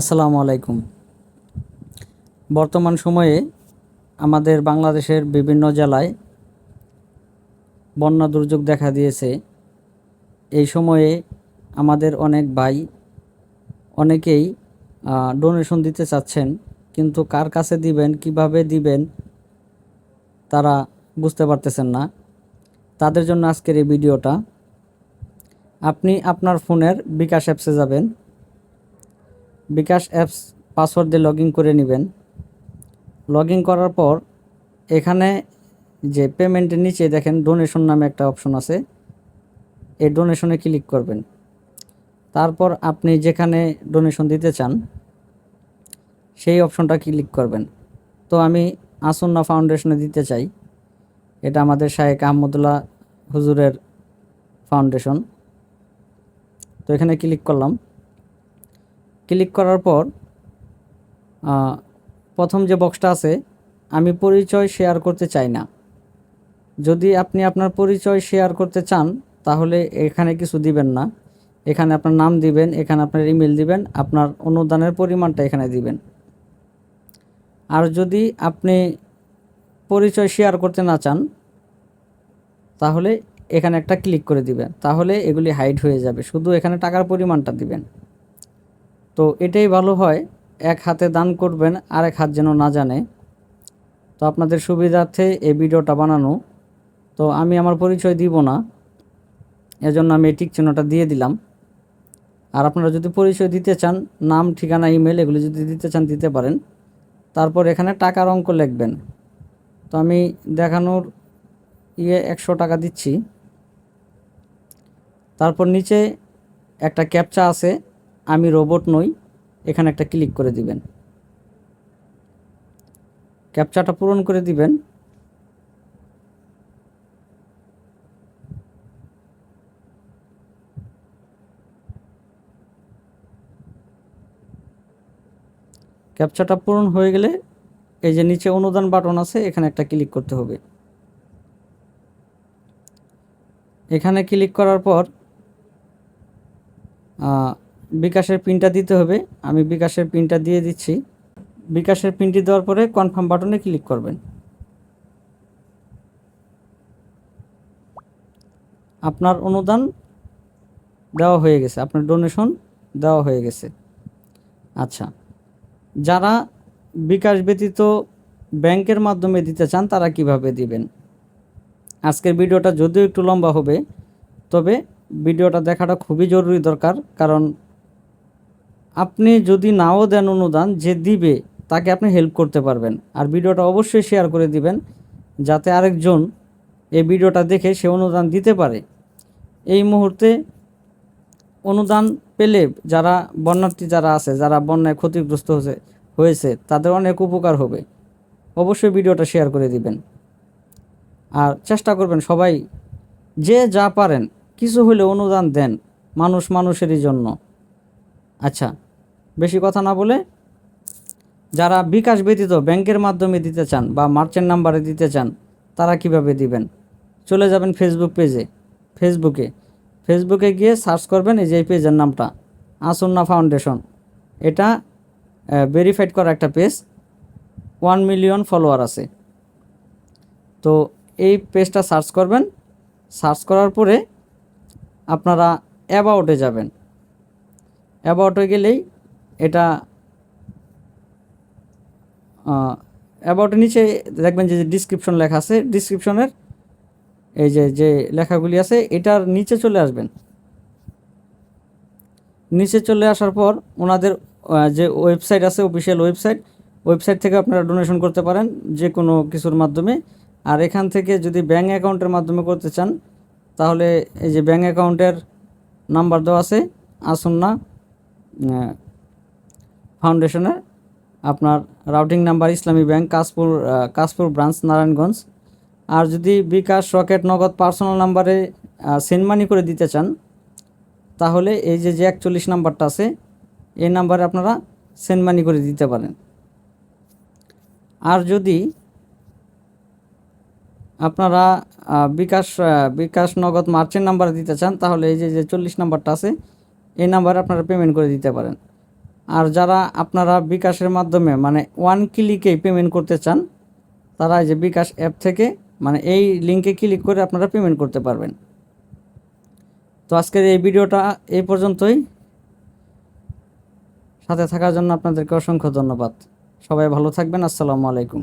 আসসালামু আলাইকুম। বর্তমান সময়ে আমাদের বাংলাদেশের বিভিন্ন জেলায় বন্যা দুর্যোগ দেখা দিয়েছে। এই সময়ে আমাদের অনেক ভাই অনেকেই ডোনেশন দিতে চাচ্ছেন, কিন্তু কার কাছে দিবেন, কীভাবে দিবেন তারা বুঝতে পারতেছেন না। তাদের জন্য আজকের এই ভিডিওটা। আপনি আপনার ফোনের বিকাশ অ্যাপসে যাবেন। বিকাশ অ্যাপস পাসওয়ার্ড দিয়ে লগ করে নেবেন। লগ করার পর এখানে যে পেমেন্টের নিচে দেখেন ডোনেশন নামে একটা অপশন আছে। এই ডোনেশনে ক্লিক করবেন। তারপর আপনি যেখানে ডোনেশন দিতে চান, সেই অপশনটা ক্লিক করবেন। তো আমি আসন্না ফাউন্ডেশনে দিতে চাই। এটা আমাদের শায়েক আহমদুল্লাহ হুজুরের ফাউন্ডেশন। তো এখানে ক্লিক করলাম। ক্লিক করার পর প্রথম যে বক্সটা আছে, আমি পরিচয় শেয়ার করতে চাই না। যদি আপনি আপনার পরিচয় শেয়ার করতে চান, তাহলে এখানে কিছু দিবেন না। এখানে আপনার নাম দিবেন, এখানে আপনার ইমেল দিবেন, আপনার অনুদানের পরিমাণটা এখানে দিবেন। আর যদি আপনি পরিচয় শেয়ার করতে না চান, তাহলে এখানে একটা ক্লিক করে দিবেন। তাহলে এগুলি হাইড হয়ে যাবে। শুধু এখানে টাকার পরিমাণটা দিবেন। তো এটাই ভালো হয়, এক হাতে দান করবেন আর এক হাত যেন না জানে। তো আপনাদের সুবিধার্থে এই ভিডিওটা বানানো। তো আমি আমার পরিচয় দিব না, এজন্য আমি এই টিক চিহ্নটা দিয়ে দিলাম। আর আপনারা যদি পরিচয় দিতে চান, নাম, ঠিকানা ইমেল এগুলি যদি দিতে চান, দিতে পারেন। তারপর এখানে টাকার অঙ্ক লিখবেন। তো আমি দেখানোর ইয়ে একশো টাকা দিচ্ছি। তারপর নিচে একটা ক্যাপচা আছে। আমি রোবট নই, এখানে একটা ক্লিক করে দিবেন। ক্যাপচাটা পূরণ করে দিবেন। ক্যাপচাটা পূরণ হয়ে গেলে এই যে নিচে অনুদান বাটন আছে, এখানে একটা ক্লিক করতে হবে। এখানে ক্লিক করার পর বিকাশের পিনটা দিতে হবে। আমি বিকাশের পিনটা দিয়ে দিচ্ছি। বিকাশের পিনটি দেওয়ার পরে কনফার্ম বাটনে ক্লিক করবেন। আপনার অনুদান দেওয়া হয়ে গেছে। আপনার ডোনেশন দেওয়া হয়ে গেছে। আচ্ছা। যারা বিকাশ ব্যতীত ব্যাংকের মাধ্যমে দিতে চান, তারা কীভাবে দিবেন? আজকের ভিডিওটা যদিও একটু লম্বা হবে, তবে ভিডিওটা দেখাটা খুবই জরুরি দরকার। কারণ আপনি যদি নাও দেন অনুদান, যে দিবে, তাকে আপনি হেল্প করতে পারবেন। আর ভিডিওটা অবশ্যই শেয়ার করে দিবেন, যাতে আরেকজন এই ভিডিওটা দেখে সে অনুদান দিতে পারে। এই মুহূর্তে অনুদান পেলে যারা বন্যার্থী যারা আছে, যারা বন্যায় ক্ষতিগ্রস্ত হয়েছে হয়েছে, তাদের অনেক উপকার হবে। অবশ্যই ভিডিওটা শেয়ার করে দিবেন। আর চেষ্টা করবেন সবাই, যে যা পারেন, কিছু হলে অনুদান দেন মানুষ মানুষেরই জন্য। আচ্ছা বেশি কথা না বলে যারা বিকাশ ব্যতীত ব্যাংকের মাধ্যমে দিতে চান বা মার্চেন্ট নাম্বারে দিতে চান, তারা কীভাবে দিবেন? চলে যাবেন ফেসবুক পেজে ফেসবুকে ফেসবুকে গিয়ে সার্চ করবেন এই যে এই পেজের নামটা, আসন্না ফাউন্ডেশন এটা ভেরিফাইড করা একটা পেজ ওয়ান মিলিয়ন ফলোয়ার আছে। তো এই পেজটা সার্চ করবেন। সার্চ করার পরে আপনারা অ্যাবাউটে যাবেন। অ্যাবাউটে গেলেই এটা অ্যাবাউটের নিচে দেখবেন যে ডিসক্রিপশন লেখা আছে। ডিসক্রিপশনের এই যে যে লেখাগুলি আছে, এটার নিচে চলে আসবেন। নিচে চলে আসার পর ওনাদের যে ওয়েবসাইট আছে অফিসিয়াল ওয়েবসাইট ওয়েবসাইট থেকে আপনারা ডোনেশন করতে পারেন যে কোনো কিছুর মাধ্যমে। আর এখান থেকে যদি ব্যাঙ্ক অ্যাকাউন্টের মাধ্যমে করতে চান, তাহলে এই যে ব্যাঙ্ক অ্যাকাউন্টের নাম্বার দেওয়া আছে আসন্না ফাউন্ডেশনের আপনার routing number Islami bank, Kashpur Kashpur branch Narayanganj. আর যদি বিকাশ রকেট নগদ পার্সোনাল নাম্বারে সেন্ড মানি করে দিতে চান, তাহলে এই যে যে একচল্লিশ নাম্বারটা আছে, এই নাম্বারে আপনারা সেন্ড মানি করে দিতে পারেন। আর যদি আপনারা বিকাশ বিকাশ নগদ মার্চেন্ট নাম্বারে দিতে চান, তাহলে এই যে যে চল্লিশ নাম্বারটা আছে এই নাম্বারে আপনারা পেমেন্ট করে দিতে পারেন। আর যারা আপনারা বিকাশের মাধ্যমে মানে ওয়ান ক্লিকেই পেমেন্ট করতে চান, তারা যে বিকাশ অ্যাপ থেকে মানে এই লিঙ্কে ক্লিক করে আপনারা পেমেন্ট করতে পারবেন। তো আজকের এই ভিডিওটা এই পর্যন্তই। সাথে থাকার জন্য আপনাদেরকে অসংখ্য ধন্যবাদ। সবাই ভালো থাকবেন। আসসালামু আলাইকুম।